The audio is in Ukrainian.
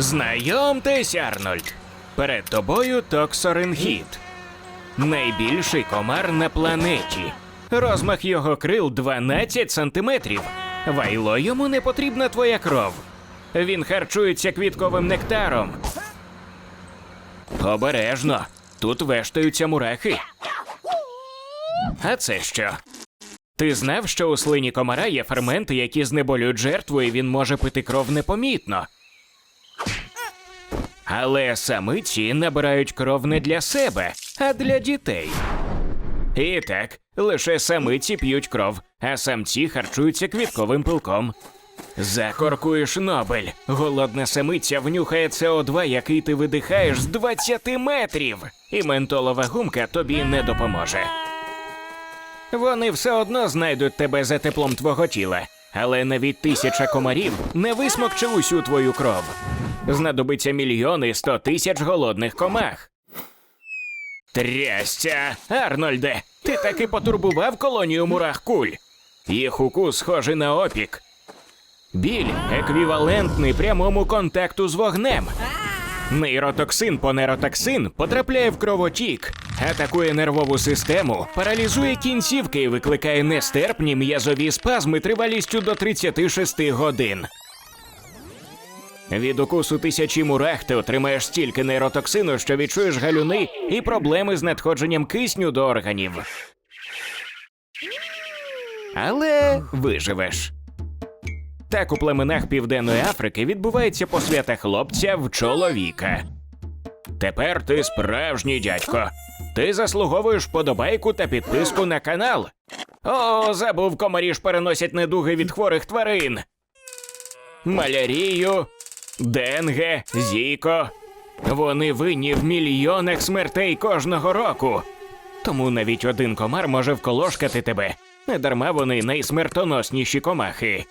Знайомтесь, Арнольд. Перед тобою токсоринхіт. Найбільший комар на планеті. Розмах його крил 12 сантиметрів. Вайло йому не потрібна твоя кров. Він харчується квітковим нектаром. Обережно. Тут вештаються мурахи. А це що? Ти знав, що у слині комара є ферменти, які знеболюють жертву, і він може пити кров непомітно. Але самиці набирають кров не для себе, а для дітей. І так, лише самиці п'ють кров, а самці харчуються квітковим пилком. Закоркуєш Нобель. Голодна самиця внюхає СО2, який ти видихаєш з 20 метрів, і ментолова гумка тобі не допоможе. Вони все одно знайдуть тебе за теплом твого тіла, але навіть тисяча комарів не висмокче усю твою кров. Знадобиться мільйони сто тисяч голодних комах. Трясця, Арнольде, ти таки потурбував колонію мурах куль. Їх укус схожий на опік. Біль еквівалентний прямому контакту з вогнем. Нейротоксин по нейротоксин потрапляє в кровотік, атакує нервову систему, паралізує кінцівки і викликає нестерпні м'язові спазми тривалістю до 36 годин. Від укусу тисячі мурах ти отримаєш стільки нейротоксину, що відчуєш галюни і проблеми з надходженням кисню до органів. Але виживеш. Так у племенах Південної Африки відбувається посвята хлопця в чоловіка. Тепер ти справжній дядько. Ти заслуговуєш подобайку та підписку на канал. О, забув, комарі переносять недуги від хворих тварин. Малярію, денге, зіко. Вони винні в мільйонах смертей кожного року. Тому навіть один комар може вколошкати тебе. Недарма вони найсмертоносніші комахи.